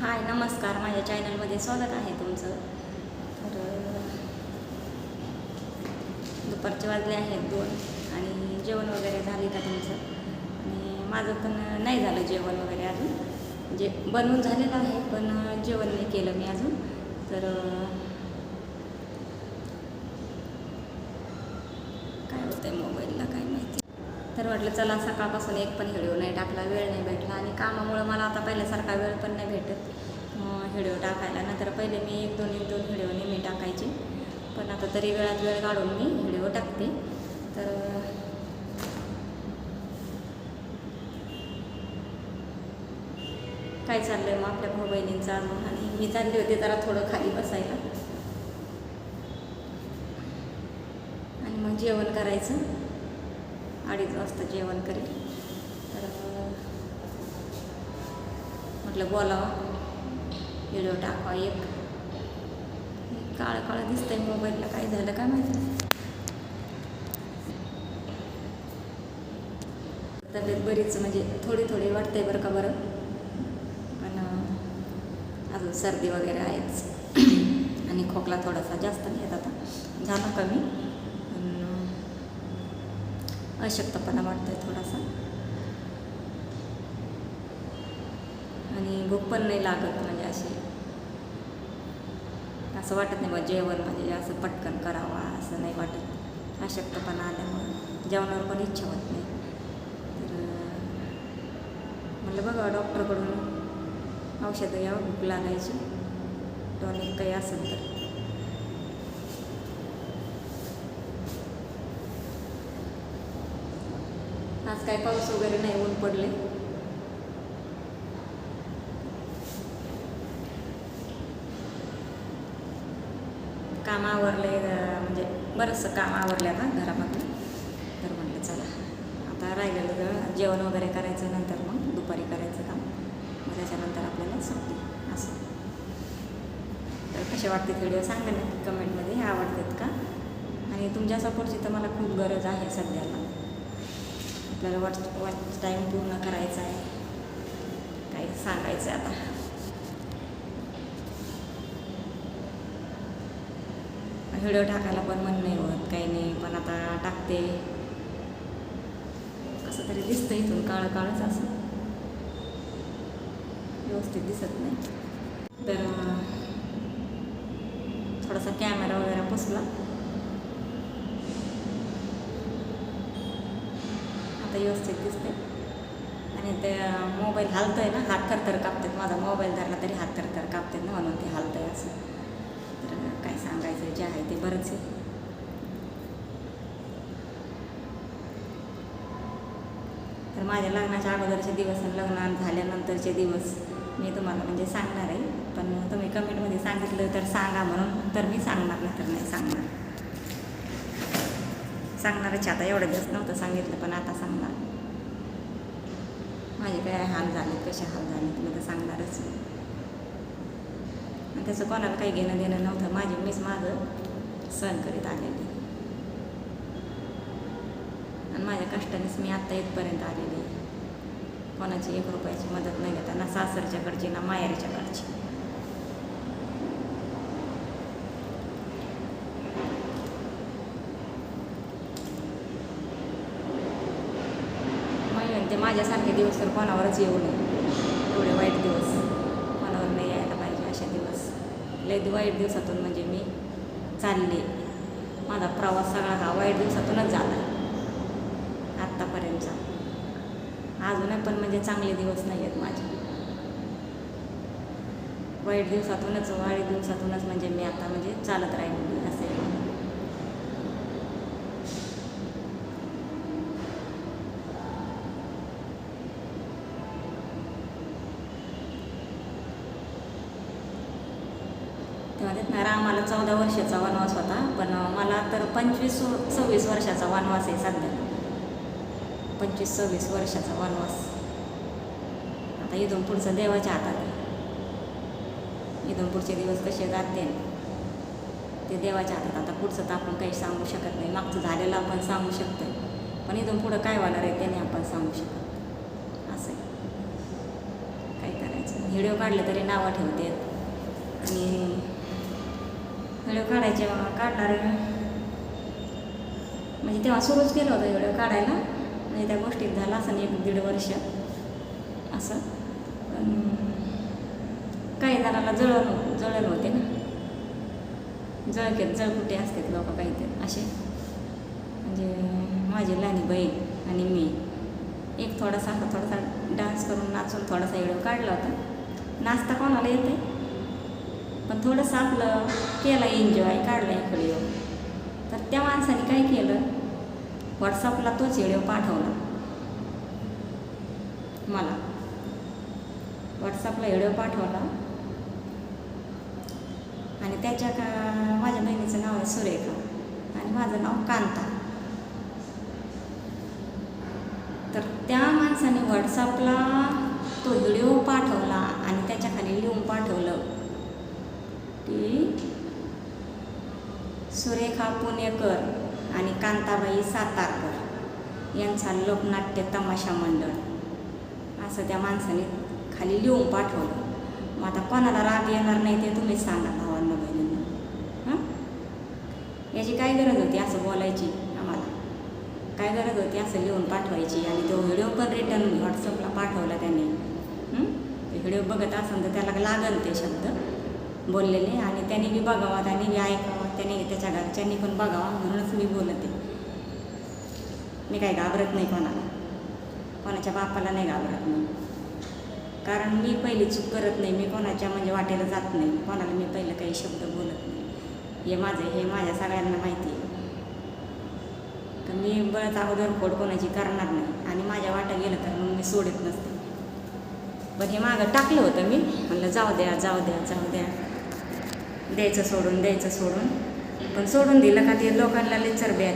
हाय नमस्कार. माझ्या चॅनलमध्ये स्वागत आहे तुमचं. तर दुपारचे वाजले आहेत दोन आणि जेवण वगैरे झाले का तुमचं? आणि माझं पण नाही झालं जेवण वगैरे अजून. जे बनवून झालेलं आहे पण जेवण नाही केलं मी अजून. तर काय होतं आहे मोबाईल? तर म्हटलं चला सकाळपासून एक पण व्हिडिओ नाही टाकला वेळ नाही भेटला आणि कामामुळं मला आता पहिल्यासारखा वेळ पण नाही भेटत. व्हिडिओ टाकायला. नंतर पहिले मी एक दोन एक दोन व्हिडिओ नेहमी टाकायचे. पण आता तरी वेळात वेळ काढून मी व्हिडिओ टाकते. तर काय चाललं आहे मग आपल्या भाऊ बहिणींचा अजून आणि मी चालली होते जरा थोडं खाली बसायला. आणि मग जेवण करायचं. अडीच वाजता जेवण करेल. तर म्हटलं बोलावं. व्हिडिओ टाकावा एक. काळं काळं दिसतंय मोबाईलला. काय झालं काय माहिती? तब्येत बरीच म्हणजे थोडी थोडी वाटते बरं का बरं? पण अजून सर्दी वगैरे आहेच. आणि खोकला थोडासा जास्त नाही येत आता. झाला कमी अशक्तपणा वाटतोय थोडासा. आणि भूक पण नाही लागत म्हणजे अशी. असं वाटत नाही बा जेवण म्हणजे असं पटकन करावा असं नाही वाटत. अशक्तपणा आल्यामुळं. जेवणावर पण इच्छा होत नाही. तर म्हटलं बघा डॉक्टरकडून औषधं यावं भूक लागायची. टॉनिक काही असेल तर. काय पाऊस वगैरे नाही ऊन पडले? काम आवरले म्हणजे बरंचसं काम आवरलं आता घरामध्ये. तर म्हटलं चला आता राहिलेलं जेवण वगैरे करायचं नंतर मग दुपारी करायचं काम. मग त्याच्यानंतर आपल्याला सुट्टी असं. तर कसे वाटते व्हिडिओ? सांगा ना कमेंटमध्ये आवडतात का? आणि तुमच्या सपोर्टची तर मला खूप गरज आहे सध्याला. आपल्याला वॉच वॉच टाईम पूर्ण करायचा आहे. काही सांगायचं आहे आता? व्हिडिओ टाकायला पण मन नाही होत काही नाही पण आता टाकते. कसं तरी दिसतं इथून काळं काळच असं. व्यवस्थित दिसत नाही. तर थोडासा कॅमेरा वगैरे बसला आता व्यवस्थित दिसते आणि ते मोबाईल हलतोय ना हात थरथर कापतात. माझा मोबाईल धरला तरी हात थरथर कापतात ना म्हणून ते हलतंय असं. तर काय सांगायचं जे आहे ते बरंच आहे. तर माझ्या लग्नाच्या अगोदरचे दिवस आणि लग्न झाल्यानंतरचे दिवस मी तुम्हाला म्हणजे सांगणार आहे. पण तुम्ही कमेंटमध्ये सांगितलं तर सांगा म्हणून तर मी सांगणार नाही तर नाही सांगणार. सांगणारच आता एवढं दिवस नव्हतं सांगितलं पण आता सांगणार. माझे काय हाल झाले कसे हाल झाले तुम्ही तर सांगणारच आणि त्याचं कोणाला काही घेणं देणं नव्हतं माझे मीच माझं सहन करीत आलेली. आणि माझ्या कष्टानेच मी आत्ता इथपर्यंत आलेली कोणाची एक रुपयाची मदत नाही घेताना सासरच्याकडची ना माहेरच्याकडची मग म्हणते माझ्यासारखे दिवस तर कोणावरच येऊ नये. एवढे वाईट दिवस कोणावर नाही यायला पाहिजे असे दिवस. लय वाईट दिवसातून म्हणजे मी चालले. माझा प्रवास सगळा हा वाईट दिवसातूनच झाला. आत्तापर्यंतचा. अजूनही पण म्हणजे चांगले दिवस नाही आहेत माझे. वाईट दिवसातूनच वाईट दिवसातूनच म्हणजे मी आता म्हणजे चालत राहिलेली असं आहे तेव्हा देत ना रामाला चौदा वर्षाचा वनवास होता पण मला तर पंचवीस सव्वीस वर्षाचा वनवास आहे सध्या. पंचवीस सव्वीस वर्षाचा वनवास. आता इथून पुढचं देवाच्या हातात आहे. इथून पुढचे दिवस कसे जाते? ते देवाच्या हातात. आता पुढचं तर आपण काही सांगू शकत नाही. मागचं झालेलं आपण सांगू शकतो पण इथून पुढं काय होणार आहे त्याने आपण सांगू शकत असं आहे. काय करायचं? व्हिडिओ काढले तरी नावं ठेवते. आणि व्हिडिओ काढायचे काढणार. म्हणजे तेव्हा सुरूच केलं होतं व्हिडिओ काढायला. म्हणजे त्या गोष्टीत झालं असं एक दीड वर्ष. असं. पण काही जणांना जळण जळण होते ना. जळके जळकुटे असतात लोक ते असे. म्हणजे माझी लहानी बहीण आणि मी एक थोडासा असा थोडासा डान्स करून नाचून थोडासा व्हिडिओ काढला होता. नाचता कोणाला येते पण थोडंसं आपलं केलं एन्जॉय काढला एक व्हिडिओ तर त्या माणसाने काय केलं? व्हॉट्सअपला तोच व्हिडिओ पाठवला. मला. व्हॉट्सअपला व्हिडिओ पाठवला. आणि त्याच्या का माझ्या बहिणीचं नाव आहे सुरेखा. आणि माझं नाव कांता. तर त्या माणसाने व्हॉट्सअपला तो व्हिडिओ पाठवला आणि त्याच्याखाली लिहून पाठवलं. की सुरेखा पुणेकर आणि कांताबाई सातारकर यांचा लोकनाट्य तमाशा मंडळ. असं त्या माणसाने खाली लिहून पाठवलं. मग आता कोणाला राग येणार नाही ते तुम्हीच सांगा भावांना बहिणींना. हां? याची काय गरज होती असं बोलायची आम्हाला? काय गरज होती असं लिहून पाठवायची? आणि तो व्हिडिओ पण रिटर्न व्हॉट्सअपला पाठवला त्याने. व्हिडिओ बघत असेल तर त्याला लागल ते शब्द. बोललेले आणि त्याने बी बघावा त्याने बी ऐकावं त्याने त्याच्या घरच्यांनी पण बघावा म्हणूनच मी बोलते. मी काही घाबरत नाही कोणाला. कोणाच्या बापाला नाही घाबरत मी. कारण मी पहिली चूक करत नाही मी कोणाच्या म्हणजे वाटेला जात नाही. कोणाला मी पहिलं काही शब्द बोलत नाही. हे माझं हे माझ्या सगळ्यांना माहिती आहे. तर मी बळच अगोदर खोड कोणाची करणार नाही. आणि माझ्या वाटा गेलं तर मग मी सोडत नसते. पण हे मागं टाकलं होतं मी. म्हणलं जाऊ द्या जाऊ द्या जाऊ द्या. द्यायचं सोडून द्यायचं सोडून. पण सोडून दिलं का ते लोकांना लेचर ब्या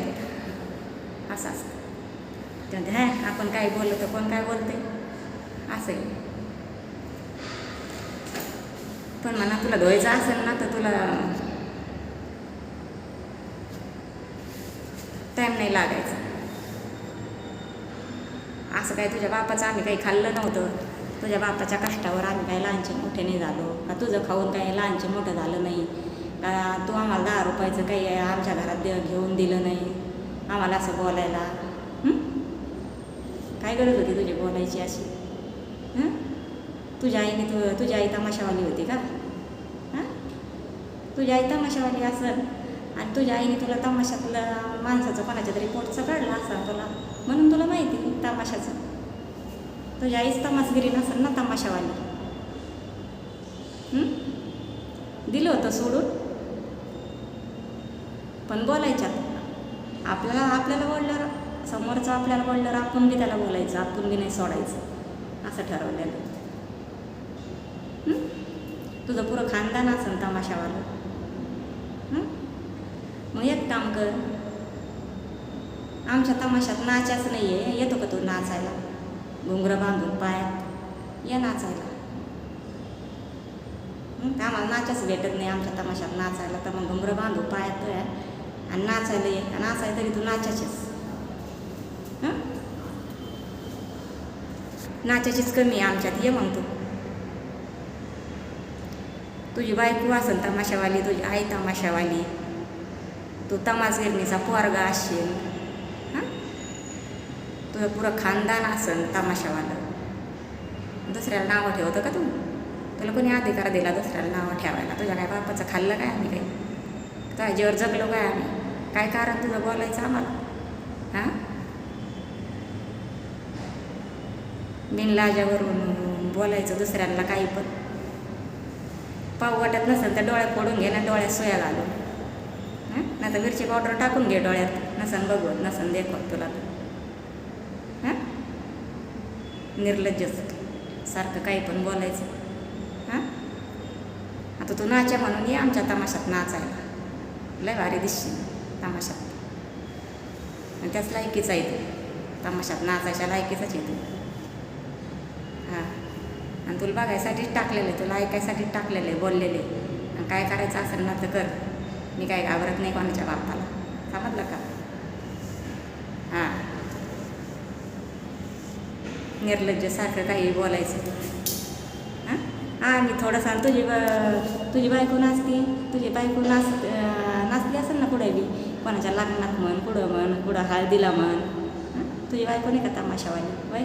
असं असतं. त्यामध्ये हाय आपण काय बोललं तर कोण काय बोलते असं पण म्हणा तुला धुवायचं असेल ना तर तुला टाईम नाही लागायचा. असं काय तुझ्या बापाचं आम्ही काही खाल्लं नव्हतं. तुझ्या बापाच्या कष्टावर आम्ही काय लहानचे मोठे नाही झालो. का तुझं खाऊन काही लहानचे मोठं झालं नाही. का तू आम्हाला दहा रुपयाचं काही आमच्या घरात दे घेऊन दिलं नाही. आम्हाला असं बोलायला. काय गरज होती तुझी बोलायची अशी? तुझ्या आईने तु तुझी आई तमाशावाली होती का? हां? तुझी आई तमाशावाली असेल? आणि तुझ्या आईने तुला तमाशातलं माणसाचं कोणाच्या तरी पोटचं काढलं असं तुला? म्हणून तुला माहिती तमाशाचं. तुझ्या आईच तमासगिरी नसेल ना तमाशावाली. दिलं होतं सोडून? पण बोलायच्यात. आपल्याला आपल्याला बोलल्यावर समोरचं आपल्याला बोलल्यावर आपण बी त्याला बोलायचं आपण बी नाही सोडायचं. असं ठरवलेलं. तुझं पुरं खानदान असेल तमाशावालं. मग एक काम कर. आमच्या तमाशात नाचाच नाही आहे येतो का तू नाचायला? घुंगरं बांधून पायात ये नाचायला. आम्हाला नाचाच भेटत नाही आमच्या तमाशात नाचायला. तर मग घुंगरं बांधू पायात तुया आणि नाचायला ये. नाचाय तरी तू नाचाचीच हं? नाचाचीच कमी आहे आमच्यात. ये मग तू. तुझी बायको असेल तमाशावाली तुझी आई तमाशावाली. तू तमाशगिरणीचा पोरगा असशील तुझं पुरं खानदान असेल तमाशावालं. दुसऱ्याला नावं ठेवतं का तू? तुला कोणी अधिकार दिला दुसऱ्याला नावं ठेवायला? तुझ्या काय बापाचं खाल्लं काय आम्ही काही? तुझ्या जीवर जगलो काय आम्ही? काय कारण तुझं बोलायचं आम्हाला? हां? बिनलाजावरून बोलायचं दुसऱ्यांना काही पण. पाव वाटत नसेल तर डोळ्यात फोडून घे ना डोळ्यात सोया घालून. हां? नाही तर मिरची पावडर टाकून घे डोळ्यात. नसन बघवत नसन देखवत तुला. निर्लज्जच. सारखं काही पण बोलायचं. हां? आता तू नाच्या म्हणून ये आमच्या तमाशात नाचायला. लय भारी दिसशील तमाशात. आणि त्याच लायकीच आहे तू. तमाशात नाचायच्या लायकीचाच आहे तू. हां. आणि तुला बघायसाठीच टाकलेलं आहे तुला ऐकायसाठीच टाकलेलं आहे. बोललेले आणि काय करायचं असेल ना तर कर. मी काय घाबरत नाही कोणाच्या बापाला. समजलं का? निर्लज्जसारखं काही बोलायचं. हां? हा मी थोडंसं आणि तुझी ब- तुझी बायको नाचती. तुझी बायको नाच नाचली असेल ना कुठे बी? कोणाच्या लग्नात म्हण कुठं म्हण कुठं हळदीला म्हण. तुझी बायको नाही का तमाशावाली? बाय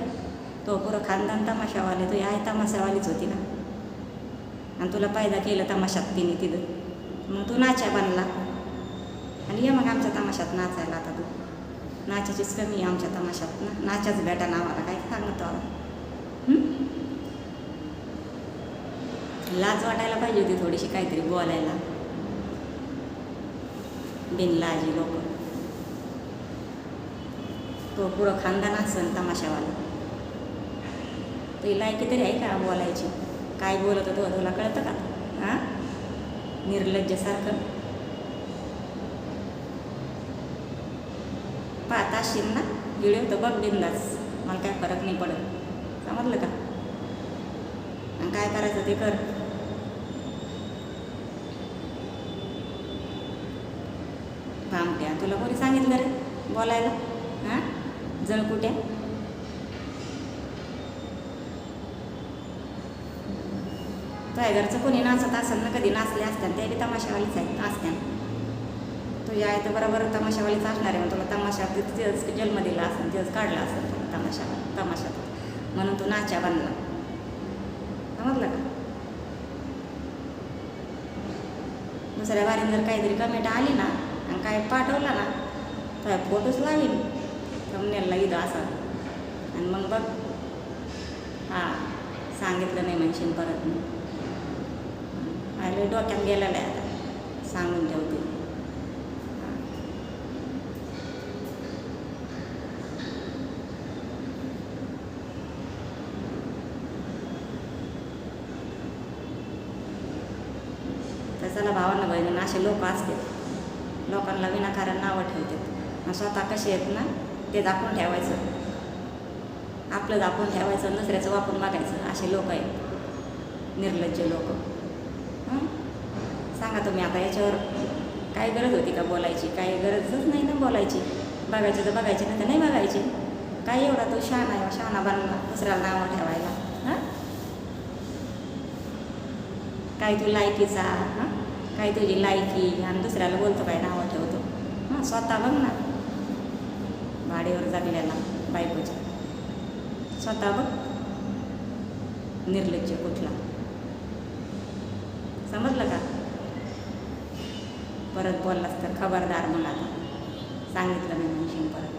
तो पुरं खानदान तमाशावाले तुझी आई तमाशावालीच होती ना? आणि तुला पायदा केलं तमाशात तिने तिथं. मग तू नाचा बनला. आणि ये मग आमच्या तमाशात नाचायला आता तू. नाचाचीच कमी आहे आमच्या तमाशात. ना नाचाच बेटा नावाला काय सांगतो आला लाज वाटायला पाहिजे होती थोडीशी काहीतरी बोलायला. बिनलाजी लोक. तो पुरं खानदान असेल तमाशावाला. तुला लायकी तरी आहे का बोलायची? काय बोलत होतो तुला कळतं का? हां? निर्लज्जसारखं. पाहत ना व्हिडिओ तर बघ बिंदास मला काय फरक नाही पडत. समजलं का? आणि काय करायचं ते कर. भामट्या तुला कोणी सांगितलं रे बोलायला? हां? जळकुट्या तुझ्या घरचं कोणी नाचत असेल ना कधी नाचले असतात ते बी तमाशावालीच आहेत असत्या तो या इथं बरोबर तमाशावालीच असणार आहे. मग तुला तमाशा तिथेच जन्म दिला असेल तिथंच काढला असेल तुला तमाशा तमाशात म्हणून तू नाच्या बनला. समजलं का? दुसऱ्या बारीन जर काहीतरी कमेंट आली ना आणि काय पाठवला ना तर फोटोच लावीन. थंबनेलला इथं असा. आणि मग बघ. हां सांगितलं नाही म्हणशील परत मी. अरे डोक्यात गेलेलं आहे आता. सांगून ठेवते हां. तर चला आहे असे लोक असतात. लोकांना विनाकारण नावं ठेवतात. स्वतः कसे आहेत ना ते दाखवून ठेवायचं. आपलं दाखवून ठेवायचं दुसऱ्याचं वापरून बघायचं. असे लोक आहेत. निर्लज्ज लोक. सांगा तुम्ही आता याच्यावर काय गरज होती का बोलायची? काही गरजच नाही ना बोलायची. बघायचं तर बघायचे नाही तर नाही बघायचे. काय एवढा तो शहाणा आहे शहाणा बनला दुसऱ्याला नावं ठेवायला. हां? काय तू लायकीचा हां? काय तुझी लायकी आणि दुसऱ्याला बोलतो काय नावं ठेवतो हां स्वतः बघ ना. भाडेवर जगल्याला बायकोच्या स्वतः बघ. निर्लज्ज कुठला. समजलं का? परत बोललास तर खबरदार मला आता. सांगितलं मी म्हणशील परत.